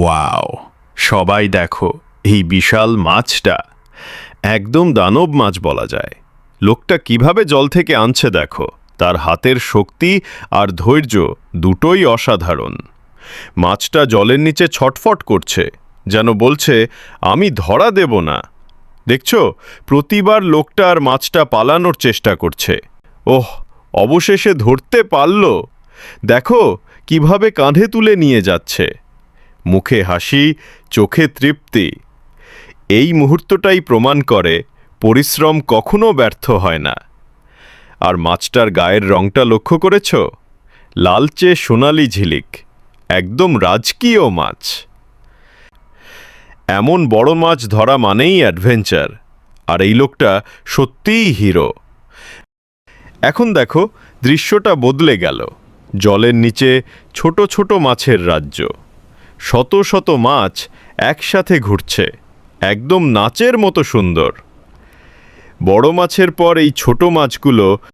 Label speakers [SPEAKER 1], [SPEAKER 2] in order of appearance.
[SPEAKER 1] Wow, সবাই দেখো এই বিশাল মাছটা। একদম দানব মাছ বলা যায়। লোকটা কীভাবে জল থেকে আনছে দেখো, তার হাতের শক্তি আর ধৈর্য দুটোই অসাধারণ। মাছটা জলের নিচে ছটফট করছে, যেন বলছে, আমি ধরা দেব না। দেখছ, প্রতিবার লোকটা আর মাছটা পালানোর চেষ্টা করছে। ওহ, অবশেষে ধরতে পারল। দেখো, কীভাবে কাঁধে তুলে নিয়ে যাচ্ছে। মুখে হাসি, চোখে তৃপ্তি। এই মুহূর্তটাই প্রমাণ করে পরিশ্রম কখনো ব্যর্থ হয় না। আর মাছটার গায়ের রংটা লক্ষ্য করেছ? লালচে সোনালি ঝিলিক, একদম রাজকীয় মাছ। এমন বড় মাছ ধরা মানেই অ্যাডভেঞ্চার, আর এই লোকটা সত্যিই হিরো। এখন দেখো, দৃশ্যটা বদলে গেল, জলের নিচে ছোট ছোট মাছের রাজ্য। শত শত মাছ একসাথে ঘুরছে, একদম নাচের মতো সুন্দর। বড় মাছের পর এই ছোট মাছগুলো